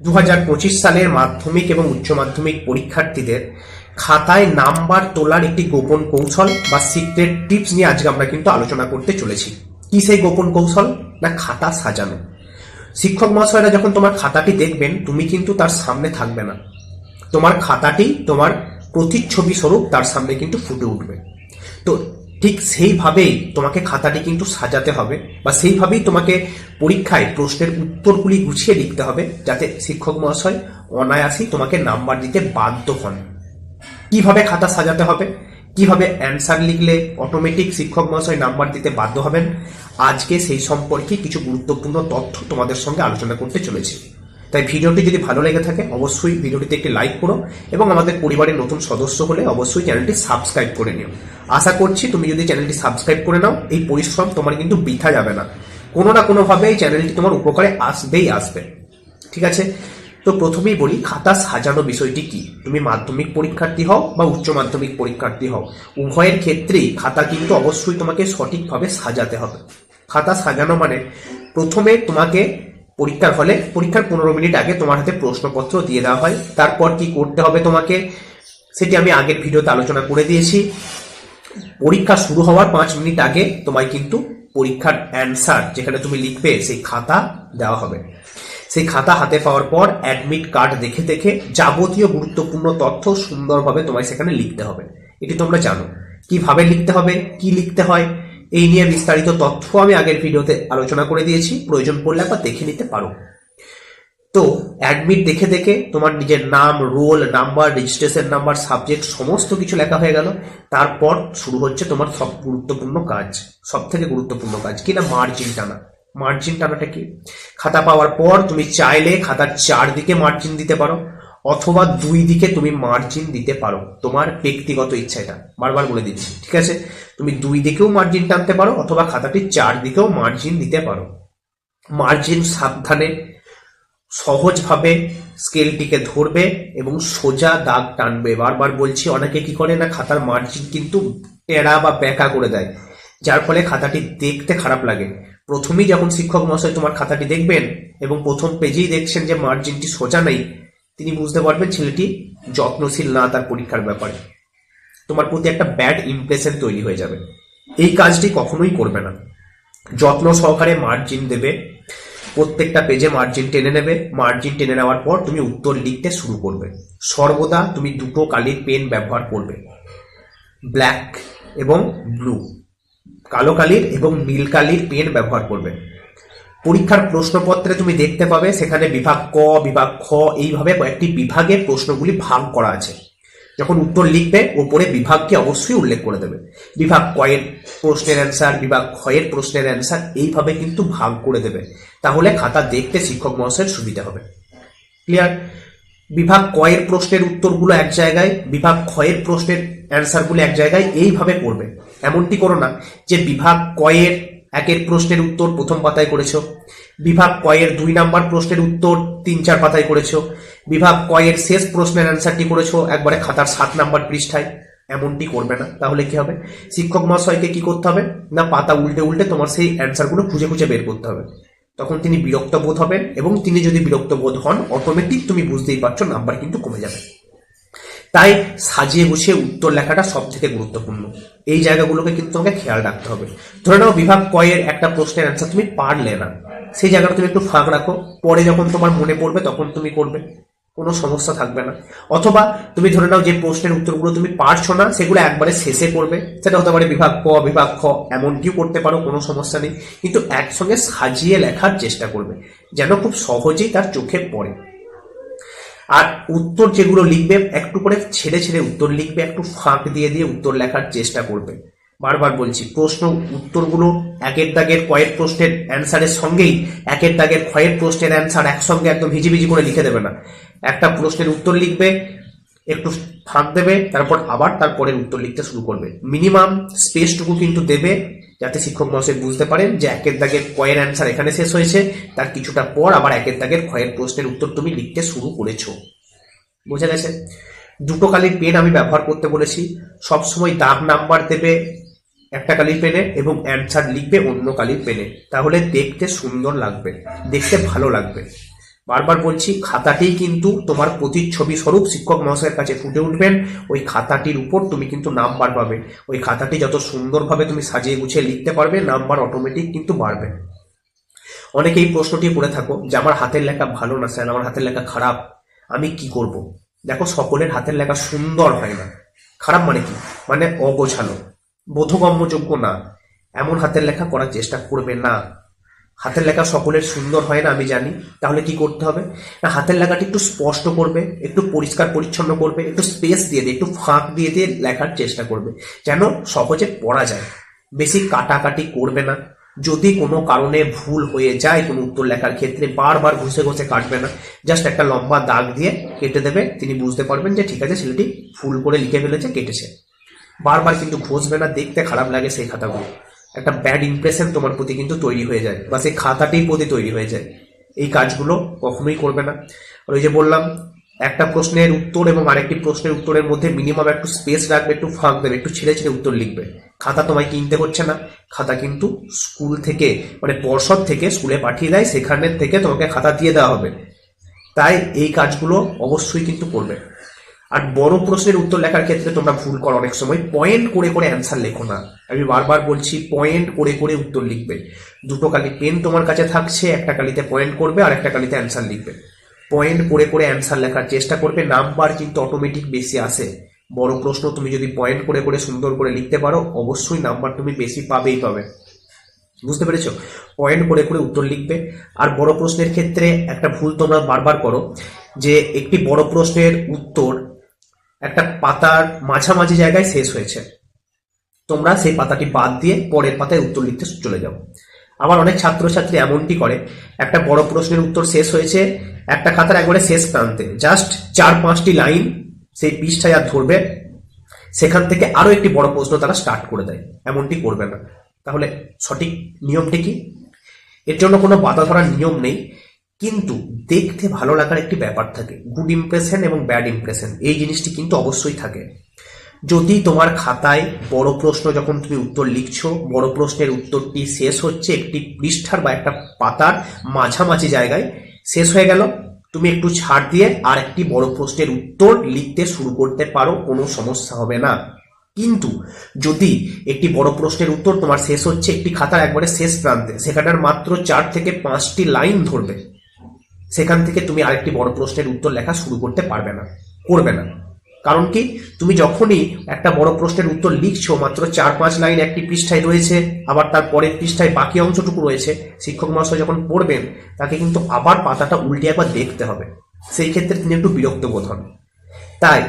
দু হাজার পঁচিশ সালের মাধ্যমিক এবং উচ্চ মাধ্যমিক পরীক্ষার্থীদের খাতায় নাম্বার তোলার একটি গোপন কৌশল বা সিক্রেট টিপস নিয়ে আজকে আমরা কিন্তু আলোচনা করতে চলেছি। কি সেই গোপন কৌশল? না খাতা সাজানো। শিক্ষক মহাশয়রা যখন তোমার খাতাটি দেখবেন, তুমি কিন্তু তার সামনে থাকবে না। তোমার খাতাটি তোমার প্রতিচ্ছবি স্বরূপ তার সামনে কিন্তু ফুটে উঠবে। তো ঠিক সেইভাবেই তোমাকে খাতাটি কিন্তু সাজাতে হবে বা সেইভাবেই তোমাকে পরীক্ষায় প্রশ্নের উত্তরগুলি গুছিয়ে লিখতে হবে যাতে শিক্ষক মহাশয় অনায়াসেই তোমাকে নাম্বার দিতে বাধ্য হন। কীভাবে খাতা সাজাতে হবে? কীভাবে অ্যান্সার লিখলে অটোমেটিক শিক্ষক মহাশয় নাম্বার দিতে বাধ্য হবেন? আজকে সেই সম্পর্কে কিছু গুরুত্বপূর্ণ তথ্য তোমাদের সঙ্গে আলোচনা করতে চলেছি। তাই ভিডিওটি যদি ভালো লেগে থাকে, অবশ্যই ভিডিওটিতে একটি লাইক করো এবং আমাদের পরিবারের নতুন সদস্য হলে অবশ্যই চ্যানেলটি সাবস্ক্রাইব করে নিও। আশা করছি তুমি যদি চ্যানেলটি সাবস্ক্রাইব করে নাও, এই পরিশ্রম তোমার কিন্তু বৃথা যাবে না। কোনো না কোনোভাবে এই চ্যানেলটি তোমার উপকারে আসবেই আসবে। ঠিক আছে? তো প্রথমেই বলি, খাতা সাজানো বিষয়টি কি? তুমি মাধ্যমিক পরীক্ষার্থী হও বা উচ্চ মাধ্যমিক পরীক্ষার্থী হও, উভয়ের ক্ষেত্রেই খাতা কিন্তু অবশ্যই তোমাকে সঠিকভাবে সাজাতে হবে। খাতা সাজানো মানে প্রথমে তোমাকে পরীক্ষার হলে পরীক্ষার পনেরো মিনিট আগে তোমার হাতে প্রশ্নপত্র দিয়ে দেওয়া হয়। তারপর কি করতে হবে তোমাকে সেটি আমি আগের ভিডিওতে আলোচনা করে দিয়েছি। পরীক্ষা শুরু হওয়ার পাঁচ মিনিট আগে তোমায় কিন্তু পরীক্ষার অ্যান্সার, যেখানে তুমি লিখবে সেই খাতা দেওয়া হবে। সেই খাতা হাতে পাওয়ার পর অ্যাডমিট কার্ড দেখে দেখে যাবতীয় গুরুত্বপূর্ণ তথ্য সুন্দরভাবে তোমায় সেখানে লিখতে হবে। এটি তোমরা জানো। কীভাবে লিখতে হবে? কি লিখতে হয়? এই নিয়ে বিস্তারিত তথ্য আমি আগের ভিডিওতে আলোচনা করে দিয়েছি। প্রয়োজন পড়লে একবার দেখে নিতে পারো। তো অ্যাডমিট দেখে দেখে তোমার নিজের নাম roll number registration number subject সমস্ত কিছু লেখা হয়ে গেল। তারপর শুরু হচ্ছে তোমার সব গুরুত্বপূর্ণ কাজ সব থেকে গুরুত্বপূর্ণ কাজ। কি না মার্জিন টানা। মার্জিন টানাটা কি? খাতা পাওয়ার পর তুমি চাইলে খাতার চারদিকে মার্জিন দিতে পারো। অথবা দুই দিকে তুমি মার্জিন দিতে পারো। তোমার ব্যক্তিগত ইচ্ছা এটা বারবার বলে দিচ্ছি, ঠিক আছে? তুমি দুই দিকেও মার্জিন টানতে পারো অথবা খাতাটির চারদিকেও মার্জিন দিতে পারো। মার্জিন সাবধানে, সহজভাবে স্কেলটিকে ধরবে এবং সোজা দাগ টানবে। বারবার বলছি, অনেকে কি করে না, খাতার মার্জিন কিন্তু টেরা বা ব্যাকা করে দেয়। যার ফলে খাতাটি দেখতে খারাপ লাগে। প্রথমেই যখন শিক্ষক মহাশয় তোমার খাতাটি দেখবেন এবং প্রথম পেজেই দেখছেন যে মার্জিনটি সোজা নেই তিনি বুঝতে পারবেন ছেলেটি যত্নশীল না তার পরীক্ষার ব্যাপারে। তোমার প্রতি একটা ব্যাড ইমপ্রেশন তৈরি হয়ে যাবে। এই কাজটি কখনোই করবে না। যত্ন সহকারে মার্জিন দেবে। প্রত্যেকটা পেজে মার্জিন টেনে নেবে। মার্জিন টেনে নেওয়ার পর তুমি উত্তর লিখতে শুরু করবে। সর্বদা তুমি দুটো কালির পেন ব্যবহার করবে। ব্ল্যাক এবং ব্লু কালো কালির এবং নীল কালির পেন ব্যবহার করবে। পরীক্ষার প্রশ্নপত্রে তুমি দেখতে পাবে সেখানে বিভাগ ক, বিভাগ খ, এইভাবে কয়েকটি বিভাগে প্রশ্নগুলি ভাগ করা আছে। যখন উত্তর লিখবে, ওপরে বিভাগকে অবশ্যই উল্লেখ করে দেবে। বিভাগ কয়ের প্রশ্নের অ্যান্সার বিভাগ ক্ষয়ের প্রশ্নের অ্যান্সার এইভাবে কিন্তু ভাগ করে দেবে। তাহলে খাতা দেখতে শিক্ষক মহাশয়ের সুবিধা হবে। ক্লিয়ার বিভাগ কয়ের প্রশ্নের উত্তরগুলো এক জায়গায়, বিভাগ ক্ষয়ের প্রশ্নের অ্যান্সারগুলো এক জায়গায়, এইভাবে করবে। এমনটি করো না যে বিভাগ কয়ের একের প্রশ্নের উত্তর প্রথম পাতায় করেছ। বিভাগ কয়ের দুই নাম্বার প্রশ্নের উত্তর তিন চার পাতায় করেছ। বিভাগ কয়ের শেষ প্রশ্নের অ্যান্সারটি করেছ একবারে খাতার সাত নাম্বার পৃষ্ঠায়। এমনটি করবে না, তাহলে কি হবে? শিক্ষক মহাশয়কে কি করতে হবে? না পাতা উল্টে উল্টে তোমার সেই অ্যান্সারগুলো খুঁজে খুঁজে বের করতে হবে। তখন তিনি বিরক্ত বোধ হবেন এবং তিনি যদি বিরক্ত বোধ হন অটোমেটিক তুমি বুঝতেই পারছ নাম্বার কিন্তু কমে যাবে। তাই সাজিয়ে গুছিয়ে উত্তর লেখাটা সব থেকে গুরুত্বপূর্ণ। এই জায়গাগুলোকে কিন্তু তোমাকে খেয়াল রাখতে হবে। ধরে নাও বিভাগ কয়ের একটা প্রশ্নের অ্যান্সার তুমি পারলে না। সেই জায়গাটা তুমি একটু ফাঁক রাখো। পরে যখন তোমার মনে পড়বে তখন তুমি করবে। কোনো সমস্যা থাকবে না। অথবা তুমি ধরে নাও যে প্রশ্নের উত্তরগুলো তুমি পারছ না, সেগুলো একবারে শেষে করবে। সেটা হতে পারে বিভাগ ক, বিভাগ খ, এমনটিও করতে পারো, কোনো সমস্যা নেই। কিন্তু একসঙ্গে সাজিয়ে লেখার চেষ্টা করবে। যেন খুব সহজেই তার চোখে পড়ে। আর উত্তর যেগুলো লিখবে, একটু করে ছেড়ে ছেড়ে উত্তর লিখবে, একটু ফাঁক দিয়ে দিয়ে উত্তর লেখার চেষ্টা করবে। বারবার বলছি, প্রশ্ন উত্তরগুলো একের দাগের কয়েক প্রশ্নের অ্যান্সারের সঙ্গেই, একের দাগের কয়েক প্রশ্নের অ্যান্সার একসঙ্গে একদম ভিজিভিজি করে লিখে দেবে না। একটা প্রশ্নের উত্তর লিখবে, একটু ফাঁক দেবে, তারপর আবার তারপরের উত্তর লিখতে শুরু করবে। মিনিমাম স্পেসটুকু কিন্তু দেবে যাতে শিক্ষক মহাশয় বুঝতে পারেন যে একের দাগের কয়ের অ্যান্সার এখানে শেষ হয়েছে। তার কিছুটা পর আবার একের দাগের ক্ষয়ের প্রশ্নের উত্তর তুমি লিখতে শুরু করেছ। বোঝা গেছে? দুটো কালির পেন আমি ব্যবহার করতে বলেছি। সবসময় দাগ নাম্বার দেবে একটা কালির পেনে এবং অ্যান্সার লিখবে অন্য কালির পেনে। তাহলে দেখতে সুন্দর লাগবে, দেখতে ভালো লাগবে। বারবার বলছি খাতাতেই কিন্তু তোমার প্রতিচ্ছবি স্বরূপ শিক্ষক মহাশয়ের কাছে ফুটে উঠবেন। ওই খাতাটির উপর তুমি কিন্তু নাম্বার পাবে। ওই খাতাটি যত সুন্দরভাবে তুমি সাজিয়ে গুছিয়ে লিখতে পারবে, নাম্বার অটোমেটিক কিন্তু বাড়বে। অনেকে এই প্রশ্নটি করে থাকো যে, আমার হাতের লেখা ভালো না স্যার? আমার হাতের লেখা খারাপ। আমি কি করব? দেখো, সকলের হাতের লেখা সুন্দর হয় না। খারাপ মানে কি? মানে অগোছালো। বোধগম্যযোগ্য না। এমন হাতের লেখা করার চেষ্টা করবে না। হাতের লেখা সকলের সুন্দর হয় না, আমি জানি। তাহলে কি করতে হবে? না, হাতের লেখাটি একটু স্পষ্ট করবে, একটু পরিষ্কার পরিচ্ছন্ন করবে, একটু স্পেস দিয়ে দিয়ে একটু ফাঁক দিয়ে দিয়ে লেখার চেষ্টা করবে, যেন সহজে পড়া যায়। বেশি কাটাকাটি করবে না। যদি কোনো কারণে ভুল হয়ে যায় কোনো উত্তর লেখার ক্ষেত্রে, বারবার ঘষে ঘষে কাটবে না। জাস্ট একটা লম্বা দাগ দিয়ে কেটে দেবে, তিনি বুঝতে পারবেন যে ঠিক আছে, ছেলেটি ফুল করে লিখে ফেলেছে, কেটেছে। বারবার কিন্তু ঘষবে না, দেখতে খারাপ লাগে সেই খাতাগুলো। একটা ব্যাড ইমপ্রেশন তোমার প্রতি কিন্তু তৈরি হয়ে যায় বা সেই খাতাটাই প্রতি তৈরি হয়ে যায়। এই কাজগুলো কখনোই করবে না। আর ওই যে বললাম, একটা প্রশ্নের উত্তর এবং আরেকটি প্রশ্নের উত্তরের মধ্যে মিনিমাম একটু স্পেস রাখবে, একটু ফাঁক দেবে, একটু ছেড়ে ছেড়ে উত্তর লিখবে। খাতা তোমায় কিনতে হচ্ছে না। খাতা কিন্তু স্কুল থেকে মানে পর্ষদ থেকে স্কুলে পাঠিয়ে দেয়, সেখানের থেকে তোমাকে খাতা দিয়ে দেওয়া হবে। তাই এই কাজগুলো অবশ্যই কিন্তু করবে। আর বড় প্রশ্নের উত্তর লেখার ক্ষেত্রে তোমরা ভুল করো অনেক সময়। পয়েন্ট করে করে অ্যান্সার লেখো না। আমি বারবার বলছি পয়েন্ট করে করে উত্তর লিখবে। দুটো কালি পেন তোমার কাছে থাকছে, একটা কালিতে পয়েন্ট করবে আর একটা কালিতে অ্যান্সার লিখবে। পয়েন্ট করে করে অ্যান্সার লেখার চেষ্টা করবে নাম্বার কিন্তু অটোমেটিক বেশি আসে। বড় প্রশ্ন, তুমি যদি পয়েন্ট করে করে সুন্দর করে লিখতে পারো, অবশ্যই নাম্বার তুমি বেশি পাবেই পাবে। বুঝতে পেরেছ? পয়েন্ট করে করে উত্তর লিখবে। আর বড় প্রশ্নের ক্ষেত্রে একটা ভুল তোমরা বারবার করো, যে একটি বড় প্রশ্নের উত্তর একটা পাতার মাঝামাঝি জায়গায় শেষ হয়েছে। তোমরা সেই পাতাটি বাদ দিয়ে পরের পাতায় উত্তর লিখতে চলে যাও। আবার অনেক ছাত্রছাত্রী এমনটি করে, একটা বড় প্রশ্নের উত্তর শেষ হয়েছে, একটা খাতার একবারে শেষ প্রান্তে। জাস্ট চার পাঁচটি লাইন সেই পৃষ্ঠায় আর ধরবে, সেখান থেকে আরও একটি বড় প্রশ্ন তারা স্টার্ট করে দেয়। এমনটি করবে না। তাহলে সঠিক নিয়মটি কি? এর জন্য কোনো বাধা ধরার নিয়ম নেই। কিন্তু দেখতে ভালো লাগার একটি ব্যাপার থাকে। গুড ইমপ্রেশন এবং ব্যাড ইমপ্রেশন এই জিনিসটি কিন্তু অবশ্যই থাকে। যদি তোমার খাতায় বড় প্রশ্ন যখন তুমি উত্তর লিখছো, বড় প্রশ্নের উত্তরটি শেষ হচ্ছে একটি পৃষ্ঠার বা একটা পাতার মাঝামাঝি জায়গায়, শেষ হয়ে গেল। তুমি একটু ছাড় দিয়ে আর একটি বড় প্রশ্নের উত্তর লিখতে শুরু করতে পারো, কোনো সমস্যা হবে না। কিন্তু যদি একটি বড় প্রশ্নের উত্তর তোমার শেষ হচ্ছে, একটি খাতার একবারে শেষ প্রান্তে, সেখানটার মাত্র চার থেকে পাঁচটি লাইন ধরবে। সেখান থেকে তুমি আরেকটি বড় প্রশ্নের উত্তর লেখা শুরু করতে পারবে না, করবে না। কারণ কি? তুমি যখনই একটা বড় প্রশ্নের উত্তর লিখছো, মাত্র চার পাঁচ লাইন একটি পৃষ্ঠায় রয়েছে, আবার তার পরের পৃষ্ঠায় বাকি অংশটুকু রয়েছে, শিক্ষক মহাশয় যখন পড়বেন, তাকে কিন্তু আবার পাতাটা উল্টে একবার দেখতে হবে। সেই ক্ষেত্রে তিনি একটু বিরক্ত বোধ হন। তাই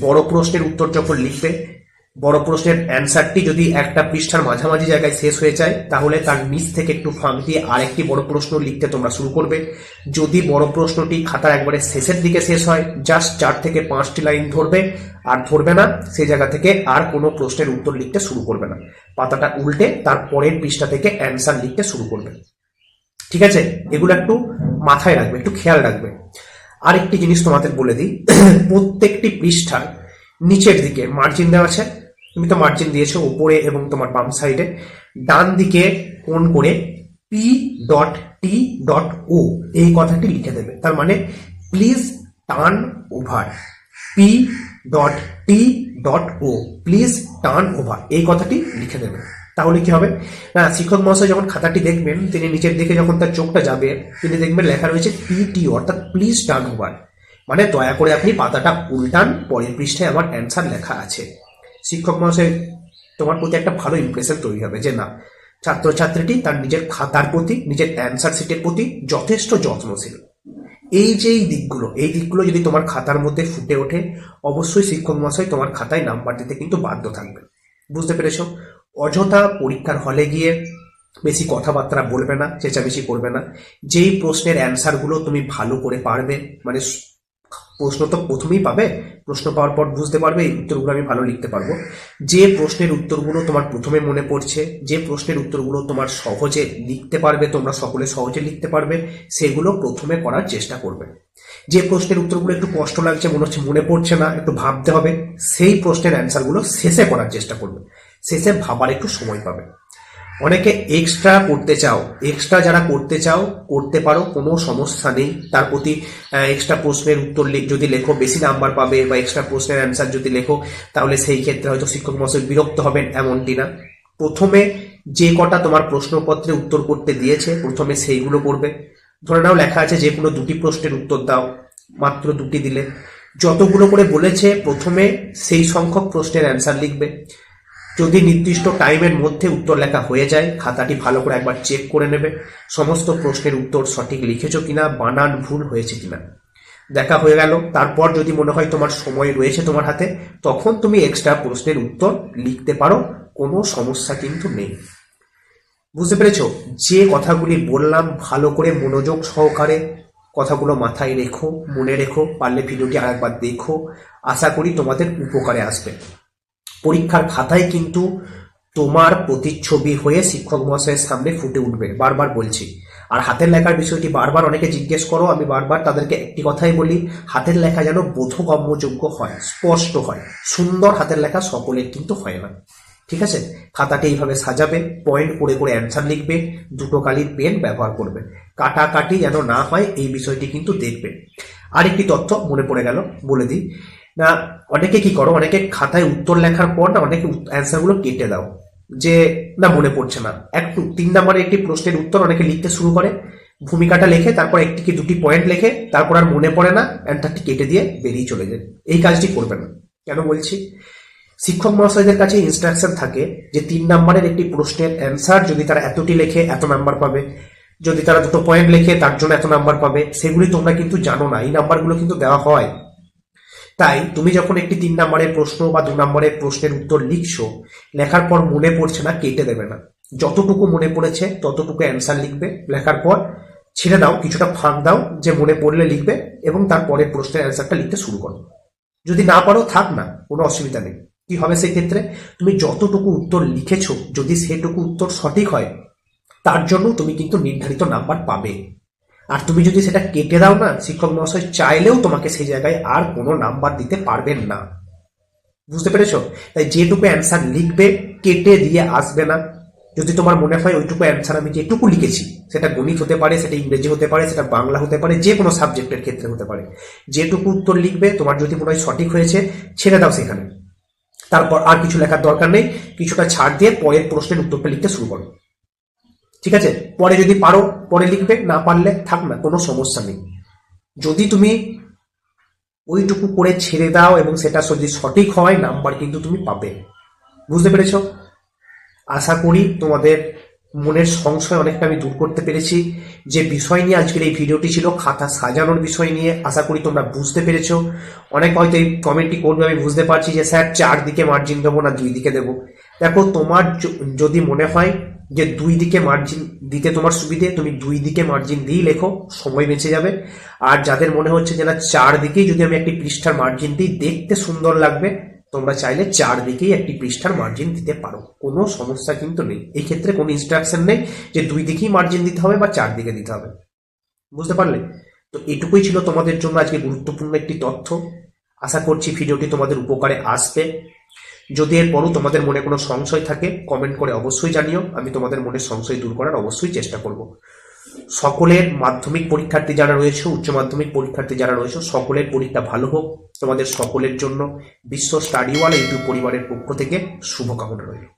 বড় প্রশ্নের উত্তর যখন লিখবে বড় প্রশ্নের অ্যান্সারটি যদি একটা পৃষ্ঠার মাঝামাঝি জায়গায় শেষ হয়ে যায়, তাহলে তার নিচ থেকে একটু ফাঁক দিয়ে আরেকটি বড় প্রশ্ন লিখতে তোমরা শুরু করবে। যদি বড় প্রশ্নটি খাতার একবারে শেষের দিকে শেষ হয় জাস্ট চার থেকে পাঁচটি লাইন ধরবে, আর ধরবে না সেই জায়গা থেকে আর কোনো প্রশ্নের উত্তর লিখতে শুরু করবে না। পাতাটা উল্টে তার পরের পৃষ্ঠা থেকে অ্যান্সার লিখতে শুরু করবে। ঠিক আছে? এগুলো একটু মাথায় রাখবে, একটু খেয়াল রাখবে। আরেকটি জিনিস তোমাদের বলে দিই। প্রত্যেকটি পৃষ্ঠার নিচের দিকে মার্জিন দেওয়া আছে। তুমি তো মার্জিন দিয়েছ উপরে এবং তোমার বাম সাইডে ডান দিকে কোন করে P dot T dot O এই কথাটি লিখে দেবে। তার মানে please turn over P dot T dot O please turn over এই কথাটি লিখে দেবে। তাহলে কি হবে? না, শিক্ষক মহাশয় যখন খাতাটি দেখবেন, তিনি নিচের দিকে যখন তার চোখটা যাবে, তিনি দেখবেন লেখা রয়েছে পিটি অর্থাৎ প্লিজ টার্ন ওভার মানে দয়া করে আপনি পাতাটা উল্টান, পরের পৃষ্ঠায় আমার অ্যান্সার লেখা আছে। শিক্ষক মহাশয়, তোমার প্রতি একটা ভালো ইমপ্রেশন তৈরি হবে যে না, ছাত্রছাত্রীটি তার নিজের খাতার প্রতি, নিজের অ্যান্সার শিটের প্রতি যথেষ্ট যত্নশীল। এই যে এই দিকগুলো এই দিকগুলো যদি তোমার খাতার মধ্যে ফুটে ওঠে, অবশ্যই শিক্ষক মহাশয় তোমার খাতায় নাম্বার দিতে কিন্তু বাধ্য থাকবে বুঝতে পেরেছ? অযথা পরীক্ষার হলে গিয়ে বেশি কথাবার্তা বলবে না, চেঁচামেচি করবে না। যেই প্রশ্নের অ্যান্সারগুলো তুমি ভালো করে পারবে মানে প্রশ্ন তো প্রথমেই পাবে। প্রশ্ন পাওয়ার পর বুঝতে পারবে, এই উত্তরগুলো আমি ভালো লিখতে পারব। যে প্রশ্নের উত্তরগুলো তোমার প্রথমে মনে পড়ছে, যে প্রশ্নের উত্তরগুলো তোমার সহজে লিখতে পারবে, তোমরা সকলে সহজে লিখতে পারবে, সেগুলো প্রথমে করার চেষ্টা করবে। যে প্রশ্নের উত্তরগুলো একটু কষ্ট লাগছে, মনে হচ্ছে মনে পড়ছে না, একটু ভাবতে হবে, সেই প্রশ্নের অ্যান্সারগুলো শেষে করার চেষ্টা করবে। শেষে ভাবার একটু সময় পাবে। অনেকে এক্সট্রা করতে চাও এক্সট্রা যারা করতে চাও, করতে পারো, কোনো সমস্যা নেই। তার প্রতি এক্সট্রা প্রশ্নের উত্তর যদি লেখো, বেশি নাম্বার পাবে বা এক্সট্রা প্রশ্নের অ্যান্সার যদি লেখো, তাহলে সেই ক্ষেত্রে হয়তো শিক্ষক মহাশয় বিরক্ত হবেন এমনটি না। প্রথমে যে কটা তোমার প্রশ্নপত্রে উত্তর করতে দিয়েছে, প্রথমে সেইগুলো করবে। ধরে নাও লেখা আছে, যে কোনো দুটি প্রশ্নের উত্তর দাও, মাত্র দুটি দিলে। যতগুলো করে বলেছে, প্রথমে সেই সংখ্যক প্রশ্নের অ্যান্সার লিখবে। যদি নির্দিষ্ট টাইমের মধ্যে উত্তর লেখা হয়ে যায়, খাতাটি ভালো করে একবার চেক করে নেবে। সমস্ত প্রশ্নের উত্তর সঠিক লিখেছো কিনা, বানান ভুল হয়েছে কিনা। দেখা হয়ে গেল। তারপর যদি মনে হয় তোমার সময় রয়েছে তোমার হাতে, তখন তুমি এক্সট্রা প্রশ্নের উত্তর লিখতে পারো। কোনো সমস্যা কিন্তু নেই। বুঝতে পেরেছ? যে কথাগুলি বললাম, ভালো করে মনোযোগ সহকারে কথাগুলো মাথায় রেখো, মনে রেখো, পারলে ভিডিওটি আরেকবার দেখো। আশা করি তোমাদের উপকারে আসবে। পরীক্ষার খাতায় কিন্তু তোমার প্রতিচ্ছবি হয়ে শিক্ষক মহাশয়ের সামনে ফুটে উঠবে, বারবার বলছি। আর হাতের লেখার বিষয়টি বারবার অনেকে জিজ্ঞেস করো, আমি বারবার তাদেরকে একটি কথাই বলি, হাতের লেখা যেন বোধগম্যযোগ্য হয়, স্পষ্ট হয়। সুন্দর হাতের লেখা সকলের কিন্তু হয় না। ঠিক আছে? খাতাটি এইভাবে সাজাবে পয়েন্ট করে করে অ্যান্সার লিখবে, দুটো কালির পেন ব্যবহার করবে। কাটাকাটি যেন না হয়, এই বিষয়টি কিন্তু দেখবে। আরেকটি তথ্য মনে পড়ে গেল, বলে দিই। না, অনেকে কি করো? অনেকে খাতায় উত্তর লেখার পর না অনেকে অ্যান্সারগুলো কেটে দাও। যে, না, মনে পড়ছে না। একটু তিন নম্বরে একটি প্রশ্নের উত্তর অনেকে লিখতে শুরু করে। ভূমিকাটা লেখে, তারপর একটি কি দুটি পয়েন্ট লেখে, তারপর আর মনে পড়ে না অ্যান্সারটি কেটে দিয়ে বেরিয়ে চলে যায়। এই কাজটি করবে না। কেন বলছি? শিক্ষক মহাশয়দের কাছে ইনস্ট্রাকশন থাকে যে, তিন নম্বরের একটি প্রশ্নের অ্যান্সার যদি তারা এতটি লেখে, এত নাম্বার পাবে। যদি তারা দুটো পয়েন্ট লেখে, তার জন্য এত নাম্বার পাবে। সেগুলি তোমরা কিন্তু জানো না। এই নাম্বারগুলো কিন্তু দেওয়া হয়। তাই তুমি যখন একটি তিন নম্বরের প্রশ্ন বা দু নম্বরের প্রশ্নের উত্তর লিখছো, লেখার পর মনে পড়ছে না, কেটে দেবে না। যতটুকু মনে পড়েছে, ততটুকু অ্যান্সার লিখবে। লেখার পর ছেড়ে দাও, কিছুটা ফাঁক দাও যে মনে পড়লে লিখবে এবং তারপরে প্রশ্নের অ্যান্সারটা লিখতে শুরু করো। যদি না পারো, থাক না, কোনো অসুবিধা নেই। কি হবে সেই ক্ষেত্রে তুমি যতটুকু উত্তর লিখেছো, যদি সেটুকু উত্তর সঠিক হয়, তার জন্য তুমি কিন্তু নির্ধারিত নাম্বার পাবে। আর তুমি যদি সেটা কেটে দাও না, শিক্ষক মহাশয় চাইলেও তোমাকে সেই জায়গায় আর কোনো নাম্বার দিতে পারবেন না। বুঝতে পেরেছ? তাই যেটুকু অ্যান্সার লিখবে, কেটে দিয়ে আসবে না। যদি তোমার মনে হয় ওইটুকু অ্যান্সার আমি যেটুকু লিখেছি, সেটা গণিত হতে পারে, সেটা ইংরেজি হতে পারে, সেটা বাংলা হতে পারে, যে কোনো সাবজেক্টের ক্ষেত্রে হতে পারে। যেটুকু উত্তর লিখবে, তোমার যদি মনে হয় সঠিক হয়েছে, ছেড়ে দাও সেখানে। তারপর আর কিছু লেখার দরকার নেই, কিছুটা ছাড় দিয়ে পরের প্রশ্নের উত্তরটা লিখতে শুরু করো। ঠিক আছে? পরে যদি পারো, পরে লিখবে, না পারলে থাক না, কোনো সমস্যা নেই। যদি তুমি ওইটুকু করে ছেড়ে দাও এবং সেটা যদি সঠিক হয়, নাম্বার কিন্তু তুমি পাবে। বুঝতে পেরেছ? আশা করি তোমাদের মনের সংশয় অনেকটা আমি দূর করতে পেরেছি। যে বিষয় নিয়ে আজকের এই ভিডিওটি ছিল, খাতা সাজানোর বিষয় নিয়ে, আশা করি তোমরা বুঝতে পেরেছ। অনেক হয়তো এই কমেন্টটি করবে, আমি বুঝতে পারছি যে, স্যার, চারদিকে মার্জিন দেবো না, দুই দিকে দেবো। দেখো, তোমার যদি মনে হয় যে দুই দিকে মার্জিন দিতে তোমার সুবিধে, তুমি দুই দিকে মার্জিন দিয়েই লেখো, সময় বেঁচে যাবে। আর যাদের মনে হচ্ছে যে না চারদিকেই যদি আমি একটি পৃষ্ঠার মার্জিন দিই, দেখতে সুন্দর লাগবে, তোমরা চাইলে চারদিকেই একটি পৃষ্ঠার মার্জিন দিতে পারো। কোনো সমস্যা কিন্তু নেই। এই ক্ষেত্রে কোনো ইনস্ট্রাকশন নেই যে দুই দিকেই মার্জিন দিতে হবে বা চারদিকে দিতে হবে। বুঝতে পারলে? তো এটুকুই ছিল তোমাদের জন্য আজকে গুরুত্বপূর্ণ একটি তথ্য। আশা করছি ভিডিওটি তোমাদের উপকারে আসবে। যদি এরপরও তোমাদের মনে কোনো সংশয় থাকে কমেন্ট করে অবশ্যই জানিও। আমি তোমাদের মনে সংশয় দূর করার অবশ্যই চেষ্টা করব। সকলের মাধ্যমিক পরীক্ষার্থী যারা রয়েছে, উচ্চ মাধ্যমিক পরীক্ষার্থী যারা রয়েছে, সকলের পরীক্ষা ভালো হোক। তোমাদের সকলের জন্য বিশ্ব স্টাডিওয়ালা ইউটিউব পরিবারের পক্ষ থেকে শুভকামনা রইল।